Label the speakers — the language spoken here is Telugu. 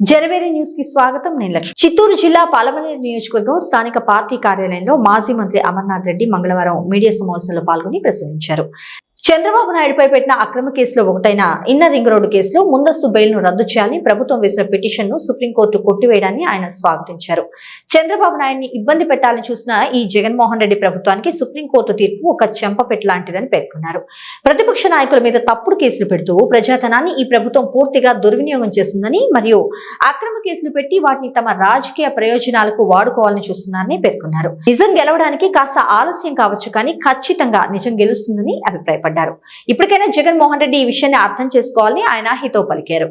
Speaker 1: జనవేరి న్యూస్కి స్వాగతం. నేను లక్ష్మి. చిత్తూరు జిల్లా పాలమనేరు నియోజకవర్గం స్థానిక పార్టీ కార్యాలయంలో మాజీ మంత్రి అమర్నాథ్ రెడ్డి మంగళవారం మీడియా సమావేశంలో పాల్గొని ప్రసంగించారు. చంద్రబాబు నాయుడుపై పెట్టిన అక్రమ కేసులో ఒకటైన ఇన్నర్ రింగ్ రోడ్డు కేసులో ముందస్తు బెయిల్ను రద్దు చేయాలని ప్రభుత్వం వేసిన పిటిషన్ను సుప్రీంకోర్టు కొట్టివేయడాన్ని ఆయన స్వాగతించారు. చంద్రబాబు నాయుడిని ఇబ్బంది పెట్టాలని చూసిన ఈ జగన్మోహన్ రెడ్డి ప్రభుత్వానికి సుప్రీంకోర్టు తీర్పు ఒక చెంపపెట్టు లాంటిదని పేర్కొన్నారు. ప్రతిపక్ష నాయకుల మీద తప్పుడు కేసులు పెడుతూ ప్రజాధనాన్ని ఈ ప్రభుత్వం పూర్తిగా దుర్వినియోగం చేస్తుందని మరియు అక్రమ కేసులు పెట్టి వాటిని తమ రాజకీయ ప్రయోజనాలకు వాడుకోవాలని చూస్తున్నారని పేర్కొన్నారు. నిజం గెలవడానికి కాస్త ఆలస్యం కావచ్చు కానీ ఖచ్చితంగా నిజం గెలుస్తుందని అభిప్రాయపడ్డారు. అన్నారు ఇప్పటికైనా జగన్మోహన్ రెడ్డి ఈ విషయాన్ని అర్థం చేసుకోవాలని ఆయన హితో పలికారు.